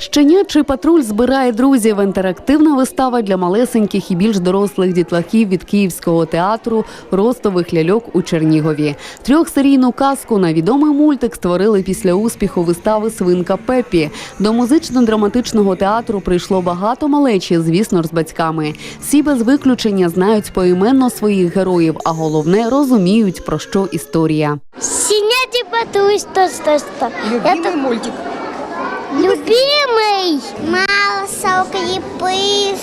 Щенячий патруль збирає друзів. Інтерактивна вистава для малесеньких і більш дорослих дітлахів від Київського театру Ростових ляльок у Чернігові. Трьохсерійну казку на відомий мультик створили після успіху вистави Свинка Пеппі. До музично-драматичного театру прийшло багато малечі, звісно з батьками. Всі без виключення знають поіменно своїх героїв, а головне розуміють про що історія. Синяти патруль, что, что, что. Любимый мультик. Любимый. Малса, Крепыш,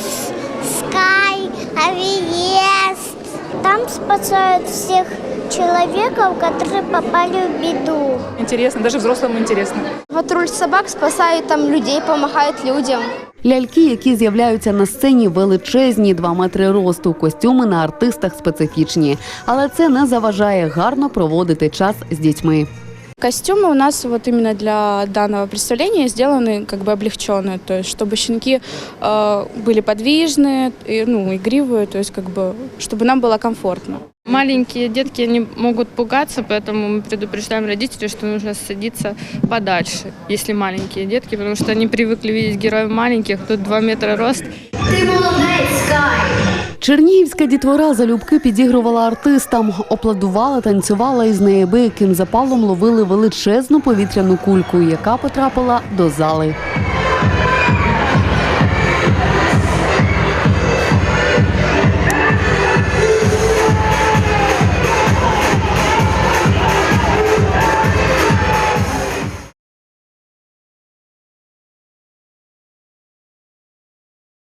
Скай, Авиест. Там спасают всех человеков, которые попали в беду. Интересно, даже взрослым интересно. Патруль собак спасает там людей, помогает людям. Ляльки, які з'являються на сцені, величезні 2 метри росту, костюми на артистах специфічні. Але це не заважає гарно проводити час з дітьми. Костюмы у нас вот именно для данного представления сделаны как бы облегченные, то есть чтобы щенки э, были подвижные, и, ну, игривые, то есть как бы чтобы нам было комфортно. Маленькие детки они могут пугаться, поэтому мы предупреждаем родителей, что нужно садиться подальше, если маленькие детки, потому что они привыкли видеть героев маленьких, тут 2 метра рост. Чернігівська дітвора залюбки підігрувала артистам, опладувала, танцювала і з неабияким запалом ловили величезну повітряну кульку, яка потрапила до зали.